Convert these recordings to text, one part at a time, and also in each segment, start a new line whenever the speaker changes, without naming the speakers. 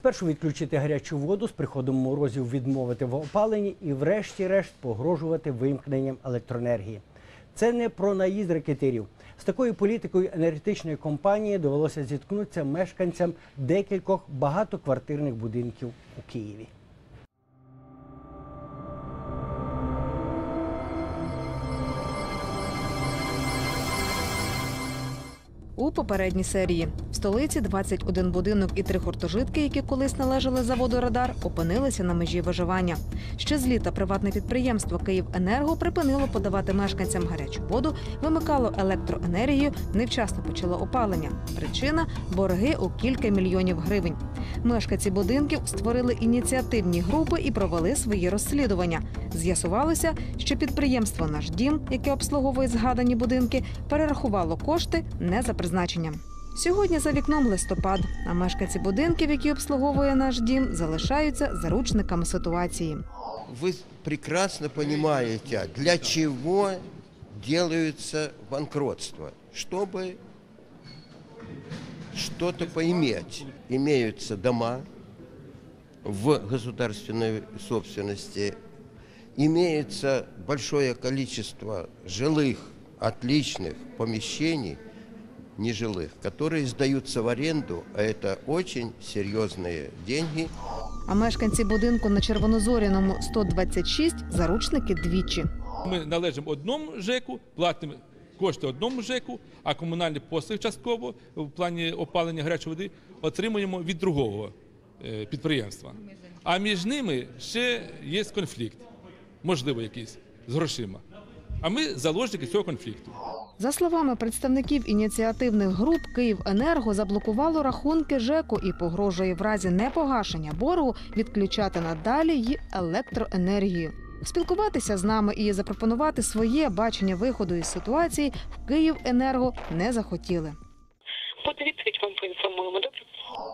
Спершу відключити гарячу воду з приходом морозів відмовити в опаленні і, врешті-решт, погрожувати вимкненням електроенергії. Це не про наїзд рекетирів. З такою політикою енергетичної компанії довелося зіткнутися мешканцям декількох багатоквартирних будинків у Києві.
У попередній серії в столиці 21 будинок і три гуртожитки, які колись належали заводу Радар, опинилися на межі виживання. Ще з літа приватне підприємство «Київенерго» припинило подавати мешканцям гарячу воду, вимикало електроенергію, невчасно почало опалення. Причина борги у кілька мільйонів гривень. Мешканці будинків створили ініціативні групи і провели свої розслідування. З'ясувалося, що підприємство Наш дім, яке обслуговує згадані будинки, перерахувало кошти не за призначенням. Сьогодні за вікном листопад, а мешканці будинків, які обслуговує наш дім, залишаються заручниками ситуації.
Вы прекрасно понимаете, для чего делаются банкротства. Чтобы что-то поиметь. Имеются дома в государственной собственности, имеется большое количество жилых, отличных помещений, нежилых, которые сдаются в аренду, а это очень серьезные деньги –
А мешканці будинку на Червонозоряному 126 заручники двічі.
Ми належимо одному ЖЕКу, платимо кошти одному ЖЕКу, а комунальні послуги частково в плані опалення гарячої води отримуємо від другого е, підприємства. А між ними ще є конфлікт, можливо, якийсь з грошима. А ми заложники цього конфлікту.
За словами представників ініціативних груп, «Київенерго» заблокувало рахунки ЖЕКу і погрожує в разі непогашення боргу відключати надалі й електроенергію. Спілкуватися з нами і запропонувати своє бачення виходу із ситуації в «Київенерго» не захотіли.
Буде відповідь вам поінформуємо. Добре?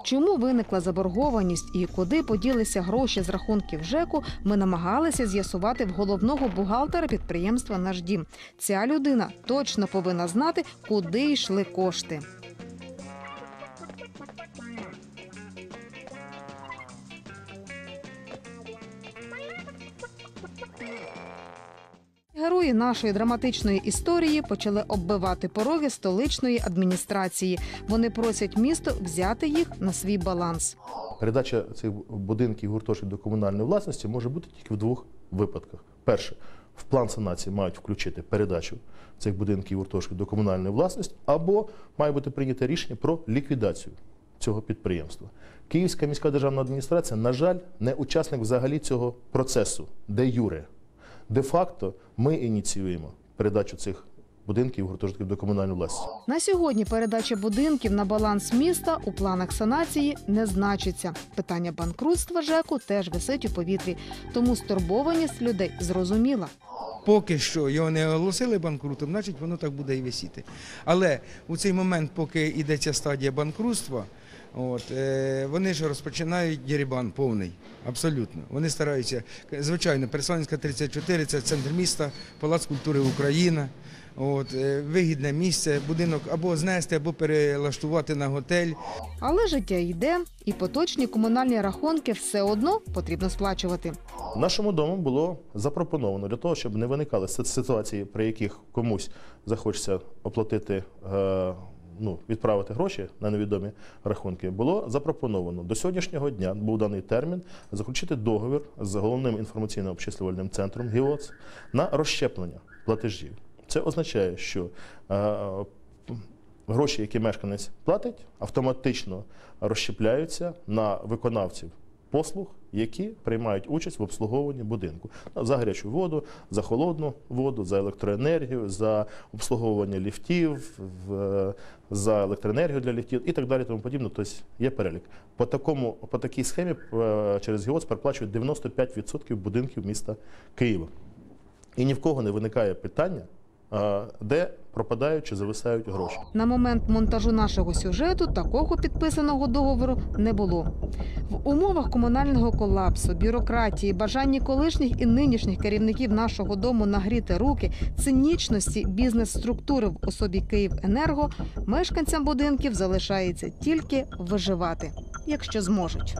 Чому виникла заборгованість і куди поділися гроші з рахунків ЖЕКу, ми намагалися з'ясувати в головного бухгалтера підприємства Наш дім. Ця людина точно повинна знати, куди йшли кошти. Герої нашої драматичної історії почали оббивати пороги столичної адміністрації. Вони просять місто взяти їх на свій баланс.
Передача цих будинків гуртожитків до комунальної власності може бути тільки в двох випадках. Перше, в план санації мають включити передачу цих будинків гуртожитків до комунальної власності, або має бути прийнято рішення про ліквідацію цього підприємства. Київська міська державна адміністрація, на жаль, не учасник взагалі цього процесу, де юре. Де-факто ми ініціюємо передачу цих будинків гуртожитків до комунальної власності.
На сьогодні передача будинків на баланс міста у планах санації не значиться. Питання банкрутства ЖЕКу теж висить у повітрі, тому стурбованість людей зрозуміла.
Поки що його не оголосили банкрутом, значить воно так буде і висіти. Але у цей момент, поки йде ця стадія банкрутства, от, е, вони ж розпочинають дірібан повний. Абсолютно. Вони стараються. Звичайно, Пересланська 34 це центр міста, Палац культури Україна. От, е, вигідне місце, будинок або знести, або перелаштувати на готель.
Але життя йде, і поточні комунальні рахунки все одно потрібно сплачувати.
Нашому дому було запропоновано для того, щоб не виникали ситуації, при яких комусь захочеться оплатити, е, ну, відправити гроші на невідомі рахунки. Було запропоновано до сьогоднішнього дня був даний термін заключити договір з головним інформаційно-обчислювальним центром ГІОЦ на розщеплення платежів. Це означає, що е, гроші, які мешканець платить, автоматично розщепляються на виконавців послуг, які приймають участь в обслуговуванні будинку за гарячу воду, за холодну воду, за електроенергію, за обслуговування ліфтів, за електроенергію для ліфтів і так далі. Тому подібне. Тобто є перелік. По такому по такій схемі е, через ГІОЦ переплачують 95% будинків міста Києва. І ні в кого не виникає питання, де пропадають чи зависають гроші.
На момент монтажу нашого сюжету такого підписаного договору не було. В умовах комунального колапсу, бюрократії, бажанні колишніх і нинішніх керівників нашого дому нагріти руки, цинічності бізнес-структури в особі Київенерго, мешканцям будинків залишається тільки виживати. якщо зможуть.